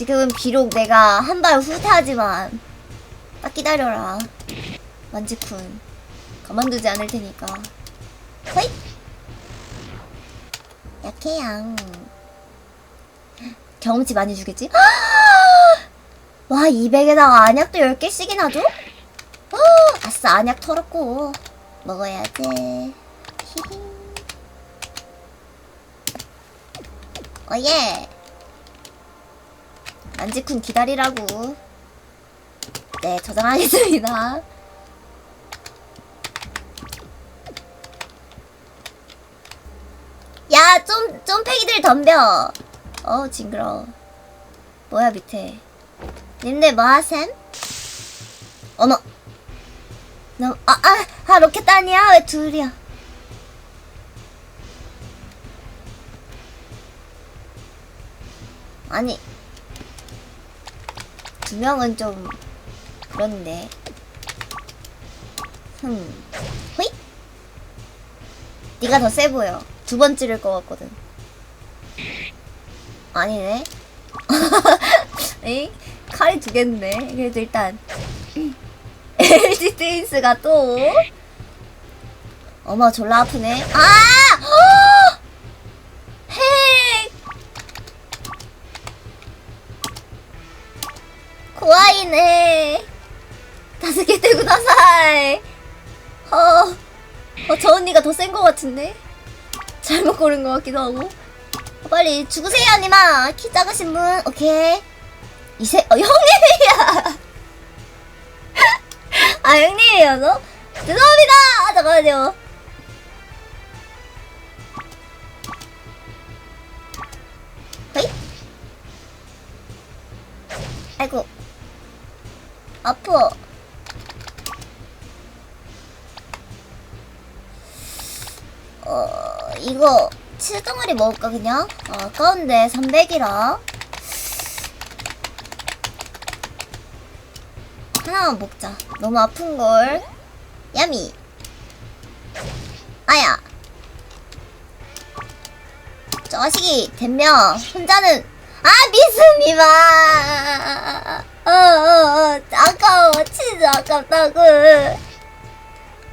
지금은 비록 내가 한 발 후퇴하지만 딱 기다려라. 만지쿤 가만두지 않을 테니까. 호잇! 약해양. 경험치 많이 주겠지? 와 200에다가 안약도 10개씩이나 줘? 어, 아싸 안약 털었고. 먹어야지. 히히. 어예 만지쿤 기다리라고. 네 저장하겠습니다. 야 좀, 좀패기들 덤벼. 어 징그러 뭐야 밑에. 님들 뭐하셈? 어머. 너, 아, 아, 아 로켓 아니야? 왜 둘이야? 아니 두 명은 좀 그런데. 흠. 호잇 네가 더 세 보여. 두 번 찌를 것 같거든. 아니네. 에이? 칼이 두 개인데. 그래도 일단 LG 트윈스가 또. 어머 졸라 아프네. 아! 나살. 어, 어, 저 언니가 더 센 것 같은데? 잘못 고른 것 같기도 하고. 어, 빨리 죽으세요 니마. 키 작으신 분. 오케이. 이세 어 형님이야. 아 형님이야 너? 죄송합니다. 아, 잠깐만요. 허이. 아이고 아프 어 이거 칠덩어리 먹을까 그냥? 어, 아까운데 300이라. 하나만 먹자. 너무 아픈걸. 야미. 아야. 저 자식이 dem면 혼자는. 아 미스 미마 어 어 어 아까워. 치즈 아깝다고.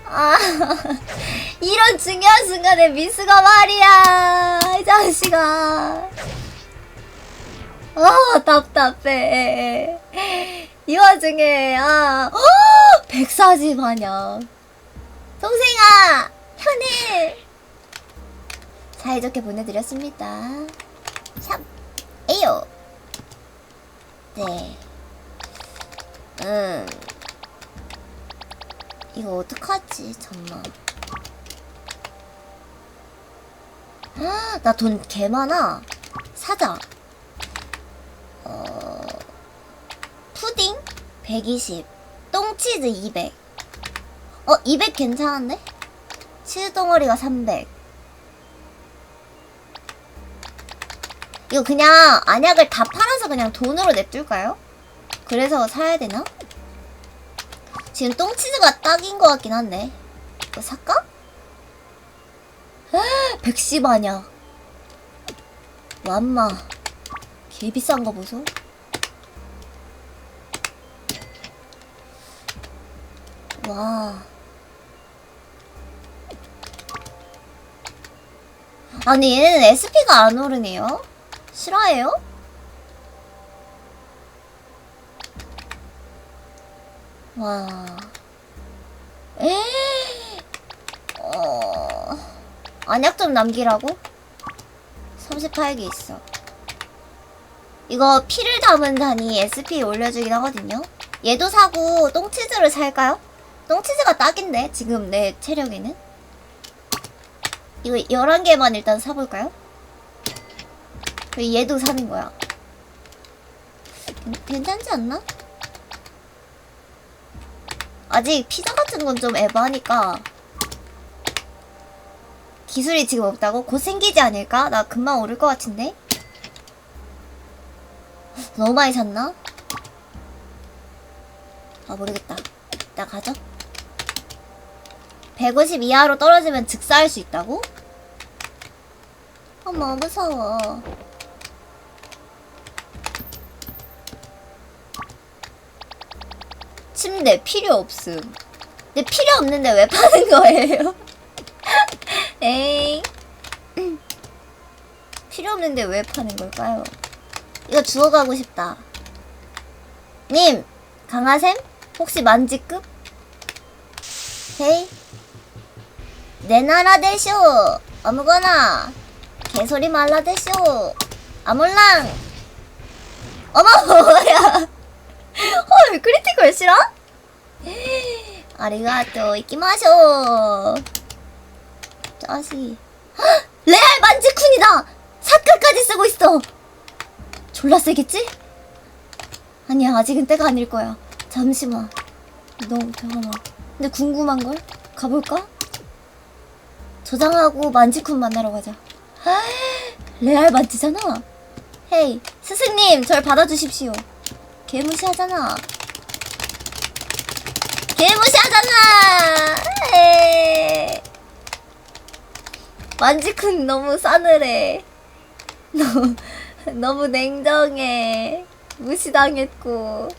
아 이런 중요한 순간에 미스가 말이야. 이 자식아. 아 답답해. 이 와중에 아 어, 백사지 마냥. 동생아 현일 사이좋게 보내드렸습니다. 샵 에요. 네 음. 이거 어떡하지 정말 나돈 개 많아. 사자. 어 푸딩? 120 똥치즈 200 어 200 괜찮은데? 치즈 덩어리가 300 이거 그냥 안약을 다 팔아서 그냥 돈으로 냅둘까요? 그래서 사야 되나? 지금 똥치즈가 딱인 것 같긴 한데 이거 살까? 110 아냐 완마 개 비싼 거 보소 와 아니 얘는 SP가 안 오르네요 싫어해요? 와. 에. 어. 안약 좀 남기라고? 38개 있어. 이거 피를 담은 단이 SP 올려주긴 하거든요. 얘도 사고 똥치즈를 살까요? 똥치즈가 딱인데 지금 내 체력에는. 이거 11개만 일단 사볼까요? 얘도 사는 거야. 괜- 괜찮지 않나? 아직 피자 같은 건 좀 에바하니까 기술이 지금 없다고? 곧 생기지 않을까? 나 금방 오를 것 같은데? 너무 많이 샀나? 아 모르겠다 나 가져 150 이하로 떨어지면 즉사할 수 있다고? 어머 무서워 침대 필요 없음. 근데 필요 없는데 왜 파는 거예요? 에이. 필요 없는데 왜 파는 걸까요? 이거 주워가고 싶다. 님, 강하샘? 혹시 만지급? 헤이? 내 나라 대쇼! 아무거나! 개소리 말라 대쇼! 아몰랑! 어머, 뭐야! 헐, 크리티컬 싫어? 아리가또, 이끼마쇼! 짜식. 헉! 레알 만지쿤이다! 사카까지 쓰고 있어! 졸라 세겠지? 아니야, 아직은 때가 아닐 거야. 잠시만. 너무, 잠깐만. 근데 궁금한 걸? 가볼까? 저장하고 만지쿤 만나러 가자. 아, 레알 만지잖아. 헤이, 스승님, 절 받아주십시오. 개무시하잖아. 개무시하잖아. 에이. 만지쿤 너무 싸늘해. 너무, 너무 냉정해. 무시당했고.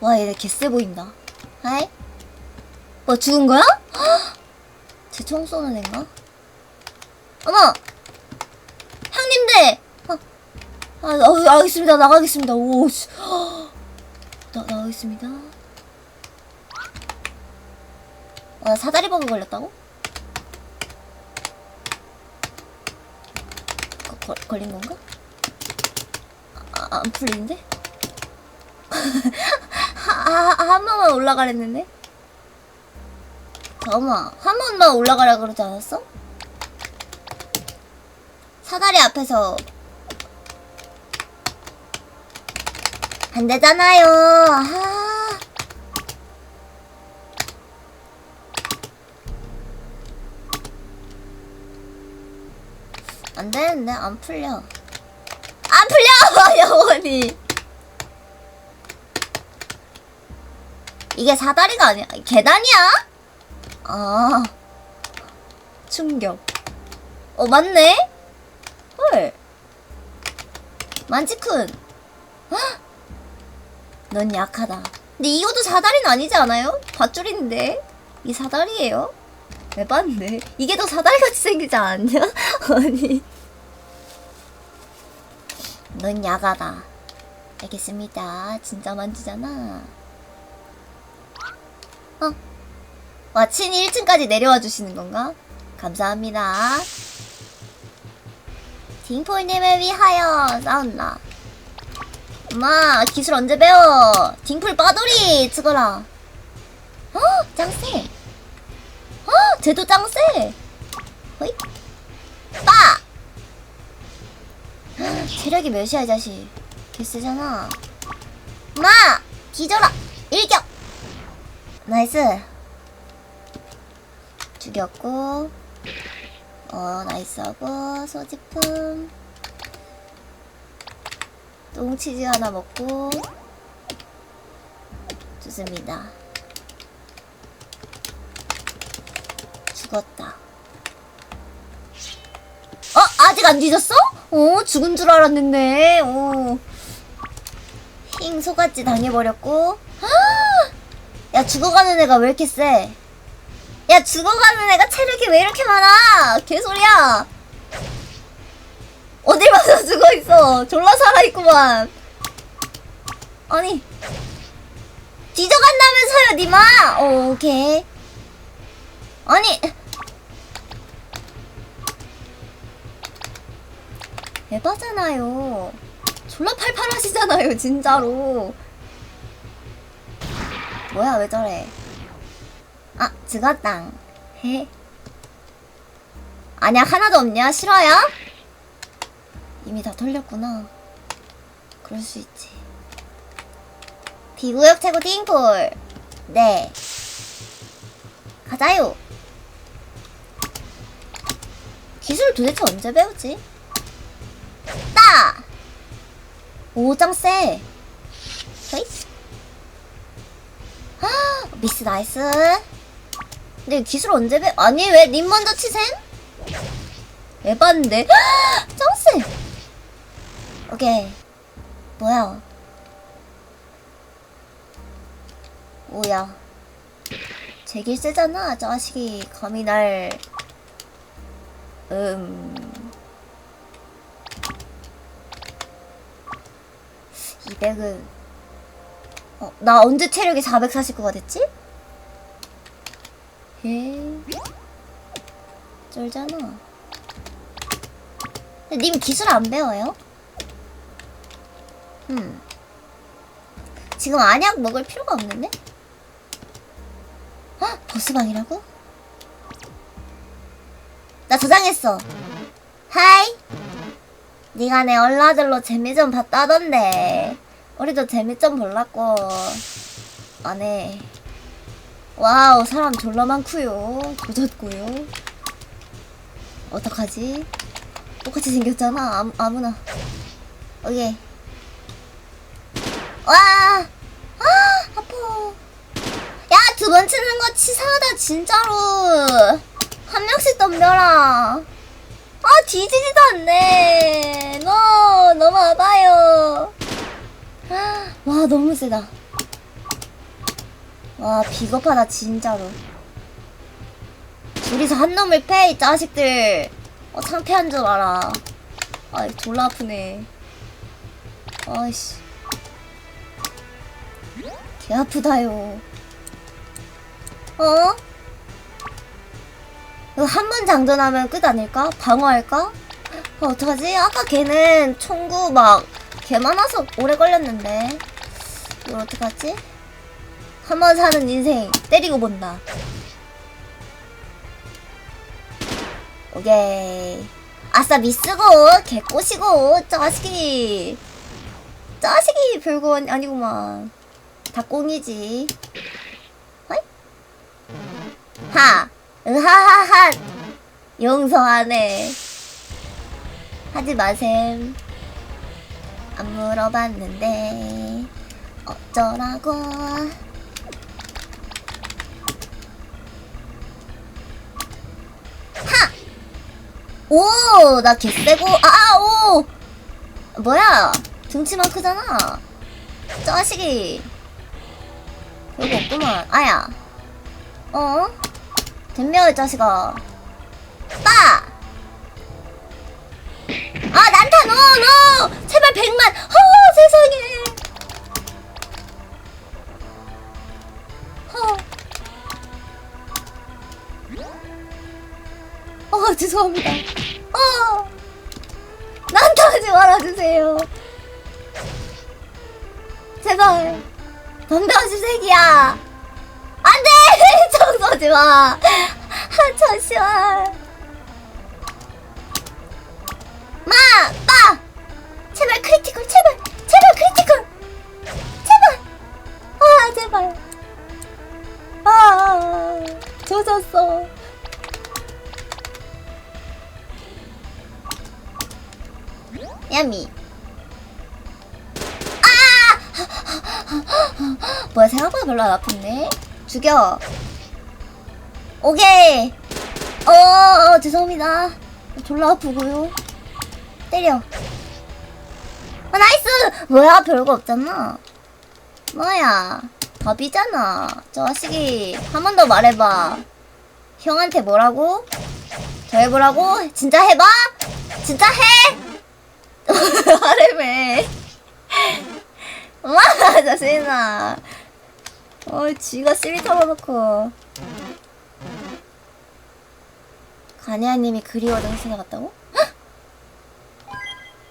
와, 얘네 개쎄 보인다. 하이? 뭐 죽은 거야? 제 총 쏘는 애인가? 어머! 형님들! 어, 아, 어, 나가겠습니다, 나가겠습니다. 오, 씨. 나, 나가겠습니다. 와, 사다리 버그 걸렸다고? 거, 거, 걸 린 건가? 아, 안 풀리는데? 아, 아, 한 번만 올라가랬는데? 잠깐만, 한 번만 올라가라 그러지 않았어? 사다리 앞에서 안 되잖아요. 아. 안 되는데 안 풀려. 안 풀려 영원히. 이게 사다리가 아니야. 계단이야? 아. 충격. 어, 맞네? 헐. 만지쿤. 헉! 넌 약하다. 근데 이것도 사다리는 아니지 않아요? 밧줄인데. 이 사다리예요? 에반데. 이게 더 사다리같이 생기지 않냐? 아니. 넌 야가다. 알겠습니다. 진짜 만지잖아. 어? 와, 친히 1층까지 내려와 주시는 건가? 감사합니다. 딩폴님을 위하여 싸운다. 엄마, 기술 언제 배워? 딩폴 빠돌이 찍어라. 어, 짱세. 어, 쟤도 짱세. 호이. 빠! 체력이 몇이야, 이 자식. 개쎄잖아. 엄마! 뒤져라! 일격! 나이스. 죽였고. 어, 나이스하고, 소지품. 똥치즈 하나 먹고. 좋습니다. 죽었다. 어? 아직 안 뒤졌어? 어, 죽은 줄 알았는데. 어. 힝, 소같이 당해버렸고. 아! 야, 죽어가는 애가 왜 이렇게 세? 야, 죽어가는 애가 체력이 왜 이렇게 많아? 개소리야. 어딜 봐서 죽어 있어. 졸라 살아있구만. 아니. 뒤져간다면서요, 니마! 어, 오케이. 아니. 에바잖아요. 졸라 팔팔하시잖아요, 진짜로. 뭐야, 왜 저래. 아, 죽었당. 헤. 아니야, 하나도 없냐? 싫어요? 이미 다 털렸구나. 그럴 수 있지. 비구역 최고 띵폴. 네. 가자요. 기술 도대체 언제 배우지? 따! 오장 세. 헤이. 아, 미스 나이스. 근데 기술 언제 배? 아니 왜 님 먼저 치셈? 에반데. 짱세. 오케이. 뭐야? 뭐야. 제길 세잖아, 자식이. 감히 날. 음. 200은. 어, 나 언제 체력이 449가 됐지? 에 쩔잖아. 근데 님 기술 안 배워요? 음. 지금 안약 먹을 필요가 없는데? 헉! 보스방이라고? 나 저장했어. 하이. 네가 내 얼라들로 재미 좀 봤다던데. 우리도 재미 좀 볼라고. 안 해. 와우, 사람 졸라 많구요. 조졌구요. 어떡하지? 똑같이 생겼잖아. 아무, 아무나. 오케이. 와! 아, 아파. 야, 두 번 치는 거 치사하다, 진짜로. 한 명씩 덤벼라. 아, 뒤지지도 않네. 너, 너무 아파요. 아, 와, 너무 세다. 와, 비겁하다, 진짜로. 둘이서 한 놈을 패, 이 자식들. 어, 창피한 줄 알아. 아이, 졸라 아프네. 아이씨. 개 아프다요. 어? 이거 한 번 장전하면 끝 아닐까? 방어할까? 어, 어떡하지? 아까 걔는 총구 막, 개 많아서 오래 걸렸는데. 이거 어떡하지? 한 번 사는 인생, 때리고 본다. 오케이. 아싸, 미스고, 개꼬시고, 짜식이. 짜식이 아니- 아니구만. 다 꽁이지. 어이? 하, 으하하하. 용서하네. 하지 마셈. 안 물어봤는데 어쩌라고. 하. 오, 나 개쎄고. 아, 오. 뭐야? 등치만 크잖아. 자식이. 별거 없구만. 아야. 어? 덤벼, 이 자식아. 빠! 아, 난타, 너, 너! 제발 백만! 허, 세상에! 허. 어, 죄송합니다. 어! 난타 하지 말아주세요. 제발. 덤벼주 색이야. 안 돼! 총 쏘지 마! 아, 잠시만. 마! 빠! 제발 크리티컬, 제발! 제발 크리티컬! 제발! 아, 제발. 아, 조졌어. 야미. 뭐야, 생각보다 별로 안 아픈데? 죽여. 오케이. 어, 어, 죄송합니다. 졸라 아프고요. 때려. 아, 나이스! 뭐야, 별거 없잖아. 뭐야, 밥이잖아. 저 자식이. 한 번 더 말해봐. 형한테 뭐라고? 더 해보라고? 진짜 해봐? 진짜 해? 하래매. 엄마, 자신아. 어, 쥐가 씨비 털어놓고. 가니아님이 그리워서 희생해 갔다고? 헉!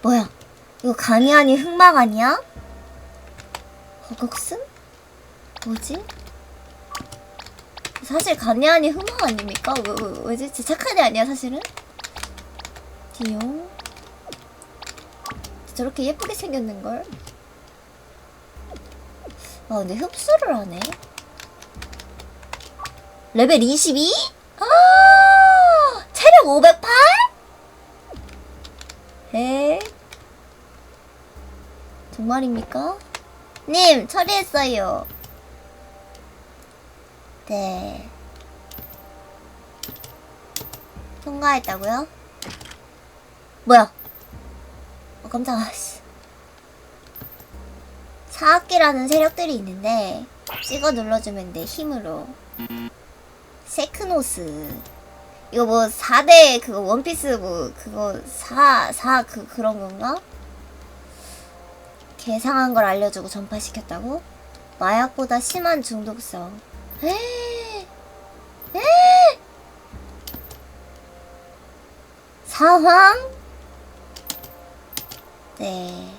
뭐야? 이거 가니아니 흑막 아니야? 허걱슨? 뭐지? 사실 가니아니 흑막 아닙니까? 왜, 왜, 왜지? 제 착한 애 아니야 사실은? 디용 저렇게 예쁘게 생겼는걸? 아 근데 흡수를 하네 레벨 22? 아 체력 508? 에? 정말입니까? 님 처리했어요 네 통과했다고요? 뭐야 어 깜짝아 씨. 사악기라는 세력들이 있는데 찍어 눌러주면 돼 힘으로 세크노스 이거 뭐 4대 그거 원피스 뭐 그거 4, 4 그, 그런 건가? 개상한 걸 알려주고 전파시켰다고? 마약보다 심한 중독성 에 에? 사황? 네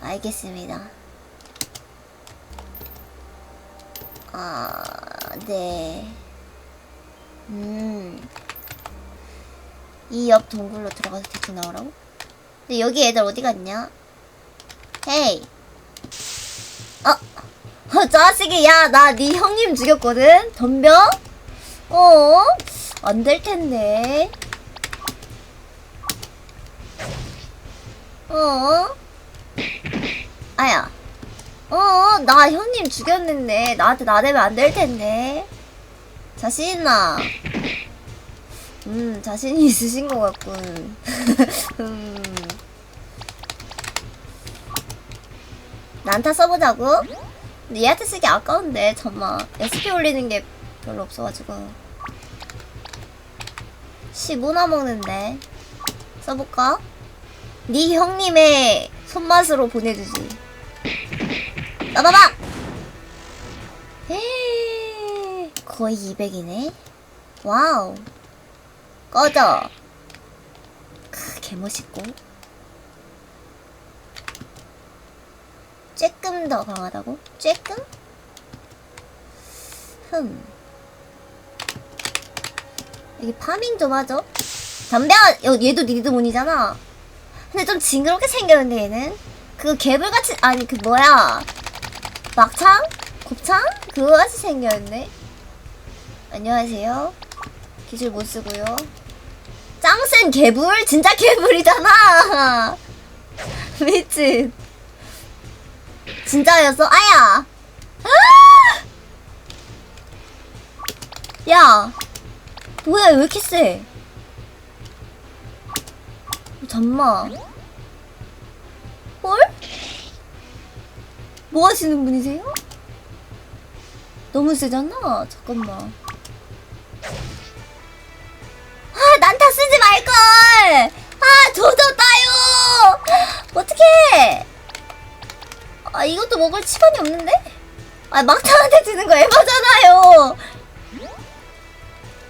알겠습니다 아, 네. 음. 이 옆 동굴로 들어가서 대충 나오라고? 근데 여기 애들 어디 갔냐? 헤이. 어, 어 자식이, 야, 나 네 형님 죽였거든? 덤벼? 어? 안 될 텐데. 어? 아야. 어, 나 형님 죽였는데 나한테 나대면 안 될 텐데. 자신 있나? 음, 자신이 있으신 것 같군. 음. 난타 써보자고? 근데 얘한테 쓰기 아까운데, 잠만. SP 올리는 게 별로 없어가지고. 15나 먹는데. 써볼까? 네 형님의 손맛으로 보내주지. 나봐봐! 에이, 거의 200이네. 와우. 꺼져. 크, 개멋있고. 쬐끔 더 강하다고? 쬐끔? 흠. 여기 파밍 좀 하죠. 담배, 여- 얘도 리드몬이잖아. 근데 좀 징그럽게 생겼는데, 얘는? 그 개불같이, 아니, 그 뭐야. 막창? 곱창? 그거 같이 생겼네. 안녕하세요. 기술 못 쓰고요. 짱센 개불? 진짜 개불이잖아. 미친. 진짜였어? 아야. 아! 야. 뭐야 왜 이렇게 세? 잠만. 헐? 뭐 하시는 분이세요? 너무 세잖아. 잠깐만. 아, 난타 쓰지 말걸! 아, 조졌다요! 어떡해! 아, 이것도 먹을 시간이 없는데? 아, 막타한테 주는 거 에바잖아요!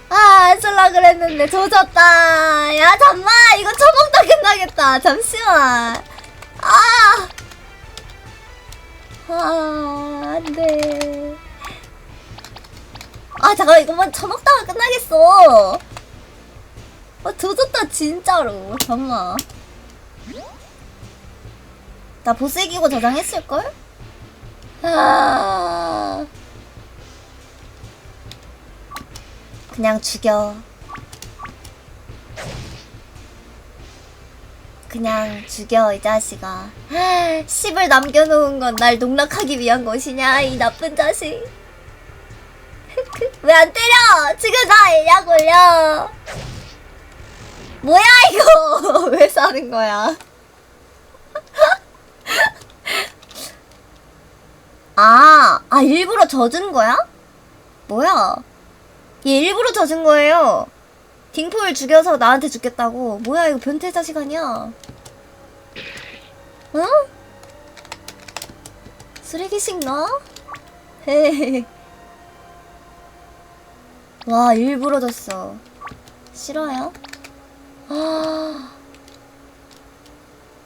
아, 안 쓸라 그랬는데 조졌다. 야, 잠만! 이거 처먹다 끝나겠다. 잠시만. 아! 아, 안 돼. 아, 잠깐, 이거만 처먹다가 끝나겠어. 아, 조졌다, 진짜로. 잠깐만. 나 보스 이기고 저장했을걸? 아. 그냥 죽여. 그냥 죽여, 이 자식아. 10을 남겨놓은 건 날 농락하기 위한 것이냐, 이 나쁜 자식. 왜 안 때려? 지금 나약 올려. 뭐야, 이거? 왜 사는 거야? 아, 아, 일부러 젖은 거야? 뭐야? 얘 일부러 젖은 거예요. 딩포를 죽여서 나한테 죽겠다고. 뭐야, 이거 변태 자식 아니야? 응? 쓰레기식 나? 헤헤헤. 와, 일부러 졌어. 싫어요? 아.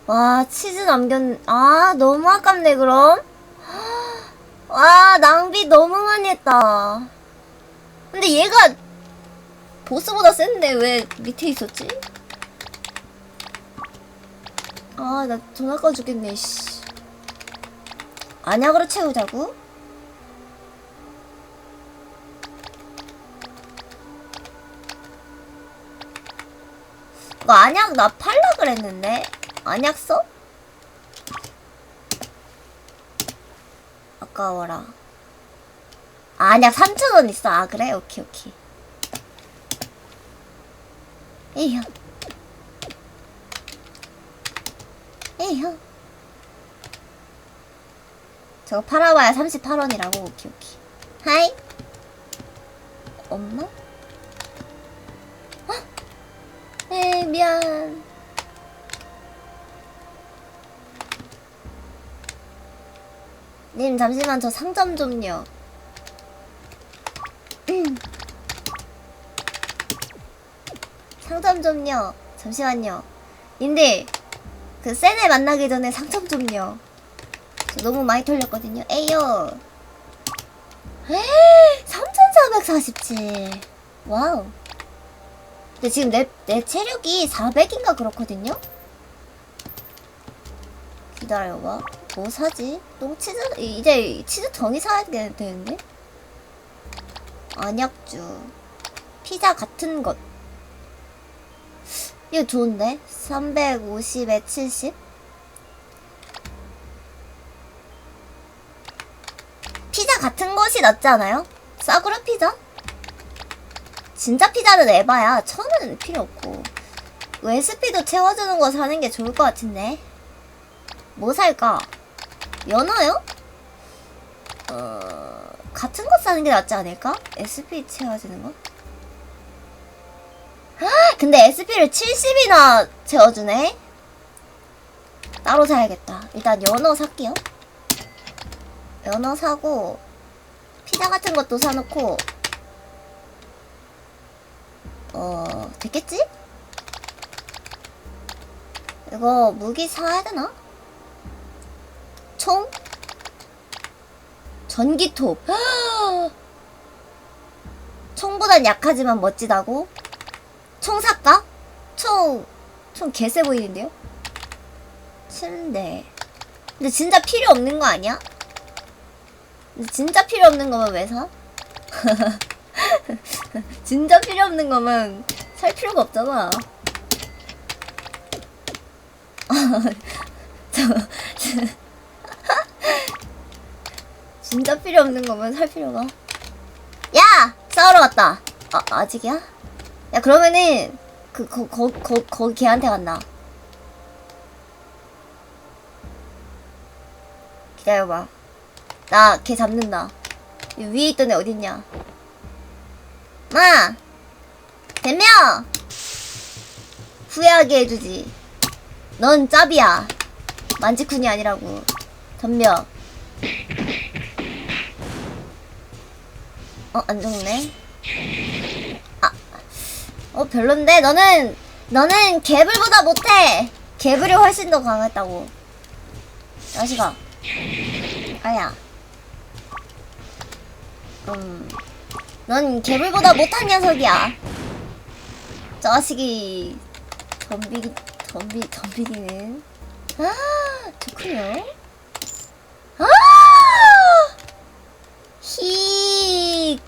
와, 치즈 남겼, 아, 너무 아깝네, 그럼. 와, 낭비 너무 많이 했다. 근데 얘가 보스보다 센데 왜 밑에 있었지? 아, 나 돈 아까워 죽겠네, 씨. 안약으로 채우자고? 이거 안약 나 팔라 그랬는데? 안약 써? 아까워라. 아, 안약 3,000원 있어. 아, 그래? 오케이, 오케이. 에휴. 에휴. 저거 팔아봐야 38원이라고. 오케이, 오케이. 하이. 엄마? 헉! 에이, 미안. 님, 잠시만 저 상점 좀요. 상점 좀요. 잠시만요. 님들, 그 세네 만나기 전에 상점 좀요. 저 너무 많이 털렸거든요. 에이요. 에이, 3447. 와우. 근데 지금 내, 내 체력이 400인가 그렇거든요? 기다려봐. 뭐 사지? 똥치즈? 이- 이제 치즈 덩이 사야 되- 되는데? 안약주. 피자 같은 것. 이거 좋은데? 350에 70? 피자 같은 것이 낫지 않아요? 싸구려 피자? 진짜 피자는 에바야. 천은 필요 없고. SP도 채워주는 거 사는 게 좋을 것 같은데. 뭐 살까? 연어요? 어, 같은 거 사는 게 낫지 않을까? SP 채워주는 거? 헉, 근데 SP를 70이나 채워주네? 따로 사야겠다. 일단 연어 살게요. 연어 사고, 피자 같은 것도 사놓고, 어, 됐겠지? 이거 무기 사야 되나? 총? 전기톱. 총보단 약하지만 멋지다고? 총 살까? 총, 총 개세 보이는데요? 침대. 근데 진짜 필요 없는 거 아니야? 근데 진짜 필요 없는 거면 왜 사? 진짜 필요 없는 거면 살 필요가 없잖아. 저, 진짜 필요 없는 거면 살 필요가. 야! 싸우러 갔다. 아, 아직이야? 야, 그러면은, 그, 거, 거, 거, 거기 걔한테 간다. 기다려봐. 나 걔 잡는다. 이 위에 있던 애 어딨냐? 마! 대명! 후회하게 해주지. 넌 짭이야. 만지쿤이 아니라고. 덤벼. 어, 안 죽네. 아. 어, 별론데? 너는, 너는 개불보다 못해! 개불이 훨씬 더 강했다고. 자식아. 아야. 음. 넌 개불보다 못한 녀석이야. 자식이 덤비기 덤비 덤비기는 아 좋군요. 아! 히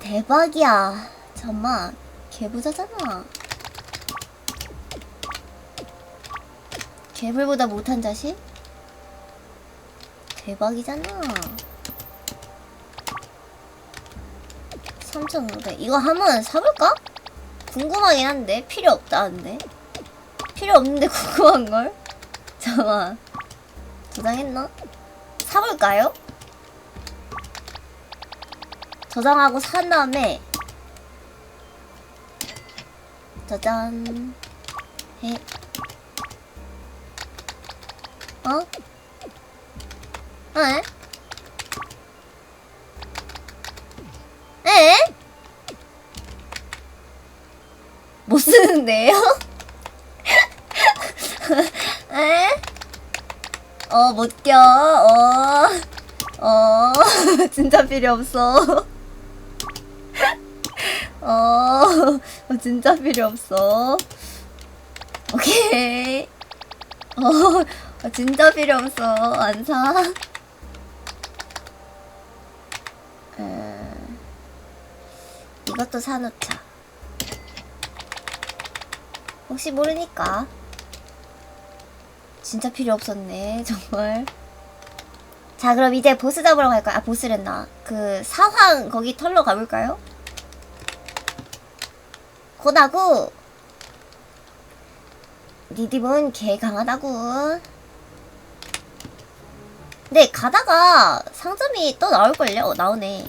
대박이야. 잠만 개부자잖아. 개불보다 못한 자식? 대박이잖아. 3,500. 이거 한번 사볼까? 궁금하긴 한데 필요 없다는데 필요 없는데 궁금한 걸? 잠깐만 저장했나? 사볼까요? 저장하고 산 다음에 짜잔 해 어? 에? 에? 못 쓰는데요? 에? 어, 못 껴. 어. 어. 진짜 필요 없어. 어. 어, 진짜 필요 없어. 오케이. 어, 어, 진짜 필요 없어. 안 사. 음, 이것도 사놓자. 혹시 모르니까. 진짜 필요 없었네, 정말. 자, 그럼 이제 보스 잡으러 갈까요? 아, 보스랬나. 그, 사황, 거기 털러 가볼까요? 곧하고, 니디몬 개 강하다고. 근데 가다가 상점이 또 나올걸요? 어, 나오네.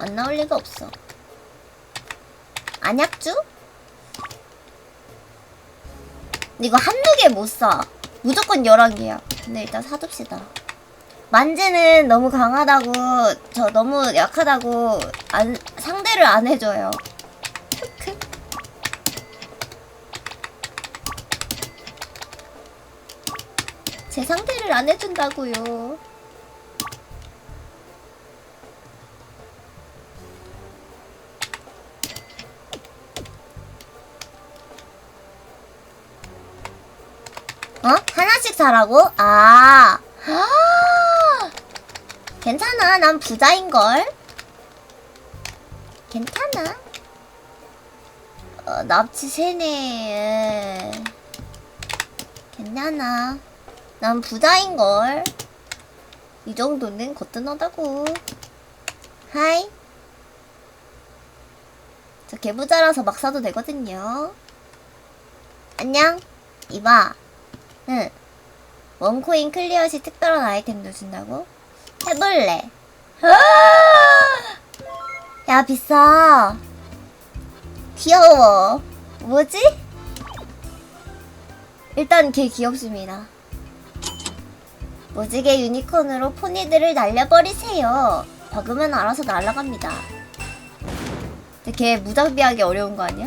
안 나올 리가 없어. 안약주? 근데 이거 한두 개 못 사. 무조건 11개야. 근데 일단 사둡시다. 만지는 너무 강하다고, 저 너무 약하다고, 안, 상대를 안 해줘요. 제 상대를 안 해준다고요. 어? 하나씩 사라고? 아. 아. 괜찮아. 난 부자인걸. 괜찮아. 어, 납치 세네. 괜찮아. 난 부자인걸. 이 정도는 거뜬하다고. 하이. 저 개부자라서 막 사도 되거든요. 안녕. 이봐. 응. 원코인 클리어 시 특별한 아이템도 준다고? 해볼래. 아! 야, 비싸. 귀여워. 뭐지? 일단 걔 귀엽습니다. 무지개 유니콘으로 포니들을 날려버리세요. 박으면 알아서 날아갑니다. 근데 걔 무장비하기 어려운 거 아니야?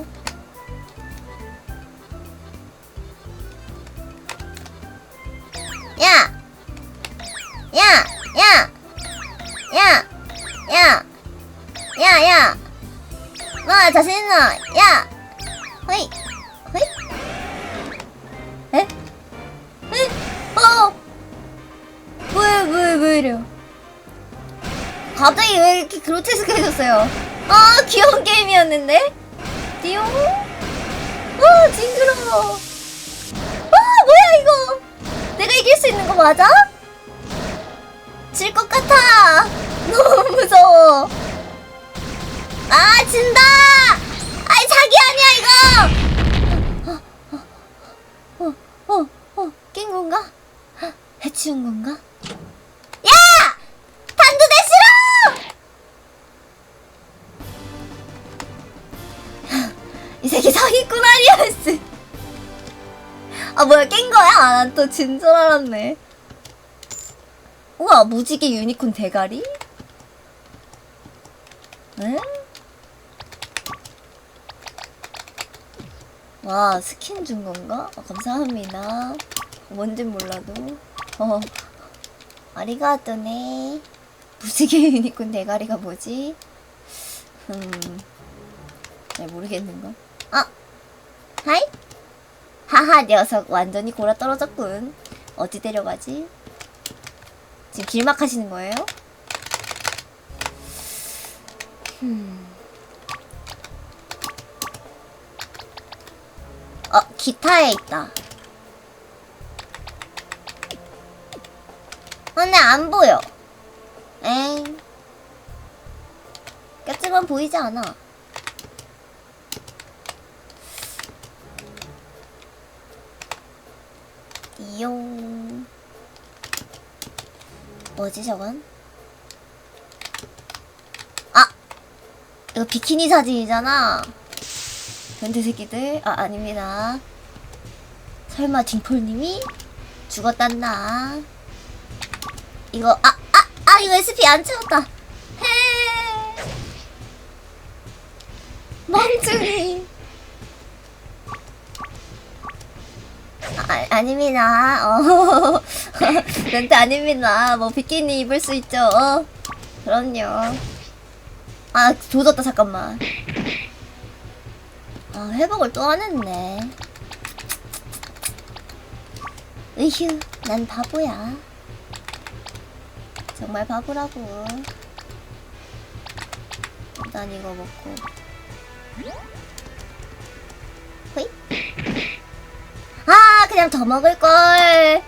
야! 야! 야! 야! 야! 야! 야! 너 자신 있나? 야! 허이! 허이? 에? 에? 어! 뭐야, 왜 이래요? 갑자기 왜 이렇게 그로테스크해졌어요? 아, 귀여운 게임이었는데? 띠용? 아, 징그러워. 아, 뭐야, 이거? 내가 이길 수 있는 거 맞아? 질 것 같아. 너무 무서워. 아, 진다! 아이, 자기 아니야, 이거! 어, 어, 어, 어, 낀 건가? 해치운 건가? 야! 단두대 싫어! 이 새끼 사기꾼 아리아스. 아 뭐야 깬 거야? 아, 난또 진 줄 알았네. 우와 무지개 유니콘 대가리? 응? 와 스킨 준 건가? 아, 감사합니다. 뭔진 몰라도. 어. 아리가또네. 무지개 유니콘 대가리가 뭐지? 음. 잘 모르겠는걸? 아! 하이? 하하 녀석 완전히 골아 떨어졌군. 어디 데려가지? 지금 길막 하시는 거예요? 음. 어 기타에 있다. 어, 근데 안 보여. 엥. 꼈지만 보이지 않아. 이용 뭐지 저건? 아! 이거 비키니 사진이잖아 변태 새끼들 아 아닙니다 설마 딩폴님이 죽었단나 이거 아! 아! 아 이거 SP 안 채웠다 헤 멍청이 아, 아닙니다. 어. 멘트 아닙니다. 뭐 비키니 입을 수 있죠. 어. 그럼요. 아, 조졌다 잠깐만. 아, 회복을 또 안 했네. 으휴, 난 바보야. 정말 바보라고. 일단 이거 먹고. 호이? 아 그냥 더 먹을걸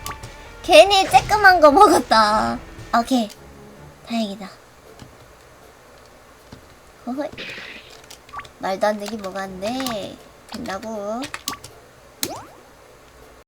괜히 쬐끄만 거 먹었다. 오케이. 다행이다. 호호이 말도 안 되게 먹었네 된다고